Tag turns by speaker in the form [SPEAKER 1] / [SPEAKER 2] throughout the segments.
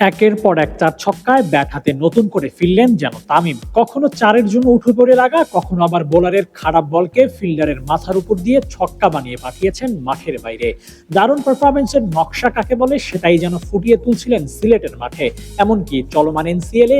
[SPEAKER 1] একের পর এক চার ছক্কায় ব্যাট হাতে নতুন করে ফিরলেন যেন তামিম। কখনো চারের জন্য উঠে পড়ে লাগা, কখনো আবার বোলারের খারাপ বলকে ফিল্ডারের মাথার উপর দিয়ে ছক্কা বানিয়ে পাঠিয়েছেন মাঠের বাইরে। দারুণ পারফরমেন্সের নকশা কাকে বলে সেটাই যেন ফুটিয়ে তুলছিলেন সিলেটের মাঠে। এমনকি চলমান এ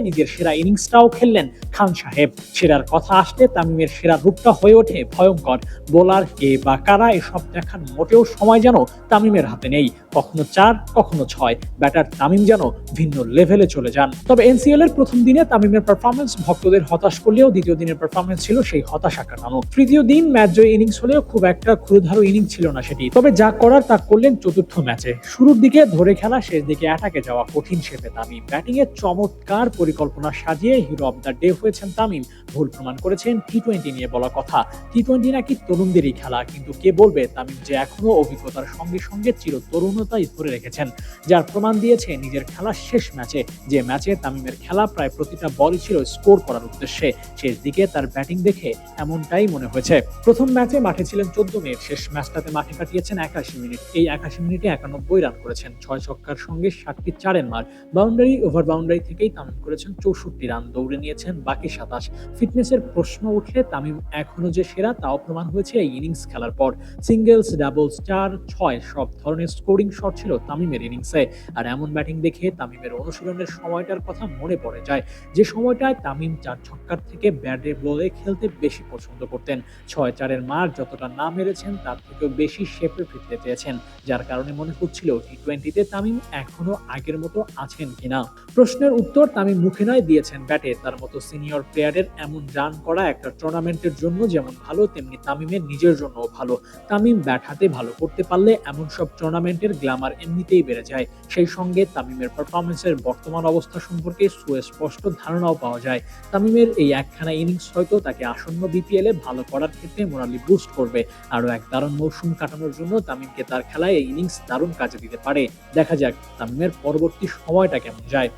[SPEAKER 1] নিজের সেরা ইনিংসটাও খেললেন খান সাহেব। সেরার কথা আসলে তামিমের সেরা রূপটা হয়ে ওঠে ভয়ঙ্কর। বোলার কে বা কারা এসব দেখার মোটেও সময় যেন তামিমের হাতে নেই। কখনো চার, কখনো ছয়। ব্যাটার তামিম যেন ভিন্ন লেভেলে চলে যান। তবে এনসিএল এর প্রথম দিনে তামিমের পারফরমেন্স ভক্তদের হতাশ করলেও দ্বিতীয় দিনের পারফরমেন্স ছিল সেই হতাশা কাটানো তৃতীয় দিন ম্যাচ জয় ইনিংস হলেও খুব একটা ক্ষুরধারো ইনিংস ছিল না সেটি। তবে যা করার তা করলেন চতুর্থ ম্যাচে। শুরুর দিকে ধরে খেলা, শেষ দিকে অ্যাটাকে যাওয়া কঠিন শেপে তামিম। ব্যাটিং এ চমৎকার পরিকল্পনা সাজিয়ে হিরো অব দ্য ডে হয়েছেন তামিম। ভুল প্রমাণ করেছেন টি টোয়েন্টি নিয়ে বলা কথা। টি টোয়েন্টি নাকি তরুণদেরই খেলা, কিন্তু কে বলবে তামিম যে এখনও অভিজ্ঞতার সঙ্গে সঙ্গে চির তরুণতাই ধরে রেখেছেন। যার প্রমাণ দিয়েছে নিজের খেলা শেষ ম্যাচে, যে ম্যাচে তামিমের খেলা প্রায় প্রতিটা বলই ছিল স্কোর করার উদ্দেশ্যে। শেষ দিকে তার ব্যাটিং দেখে এমনটাই মনে হয়েছে। প্রথম ম্যাচে মাঠে ছিলেন চোদ্দ মিনিট, শেষ ম্যাচটাতে মাঠে কাটিয়েছেন একাশি মিনিট। এই একাশি মিনিটে একানব্বই রান করেছেন, ছয় ছক্কার সঙ্গে ষাটটি চারের মার। বাউন্ডারি, ওভার বাউন্ডারি থেকেই তামিম করেছেন চৌষট্টি রান, দৌড়ে নিয়েছেন বাকি সাতাশ। ফিটনেসের প্রশ্ন উঠলে তামিম এখনও যে সেরা তাও প্রমাণ হয়েছে এই ইনিংস খেলার পর। সিঙ্গেলস, ডাবলস, চার, ছয় সব ধরনের স্কোরিং শট ছিল তামিমের ইনিংসে। আর এমন ব্যাটিং দেখে তামিমের অনুশীলনের সময়টার কথা মনে পড়ে যায়। যে সময়টায় তামিম চার ছক্কার থেকে ব্যাটে বলে খেলতে বেশি পছন্দ করতেন। ছয় চারের মার যতটা না মেরেছেন, তার থেকেও বেশি শেপে ফিরতে চেয়েছেন, যার কারণে মনে হচ্ছিল টি টোয়েন্টিতে তামিম এখনও আগের মতো আছেন কিনা। প্রশ্নের উত্তর তামিম মুখে নয় দিয়েছেন ব্যাটে। তার মতো সিনিয়র প্লেয়ারের এমন রান করা একটা টুর্নামেন্টের জন্য যেমন ভালো, তেমনি তামিমের নিজের জন্যও ভালো। তামিম ব্যাট হাতে ভালো করতে পারলে এমন সব টুর্নামেন্টের গ্ল্যামার এমনিতেই বেড়ে যায়। সেই সঙ্গে তামিমের পারফরমেন্সের বর্তমান অবস্থা সম্পর্কে সুস্পষ্ট ধারণাও পাওয়া যায়। তামিমের এই একখানা ইনিংস হয়তো তাকে আসন্ন বিপিএল এ ভালো করার ক্ষেত্রে মোরালি বুস্ট করবে। আরও এক দারুণ মৌসুম কাটানোর জন্য তামিমকে তার খেলায় এই ইনিংস দারুণ কাজে দিতে পারে। দেখা যাক তামিমের পরবর্তী সময়টা কেমন যায়।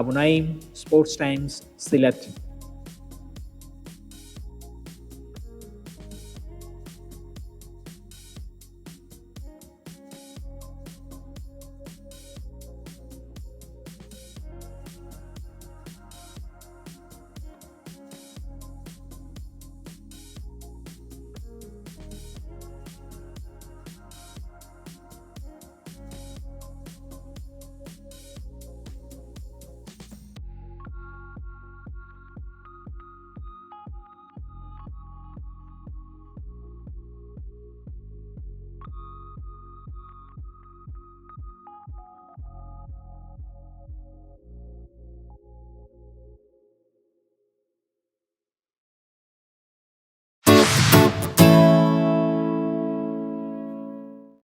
[SPEAKER 1] Abu Naim sports times Sylhet.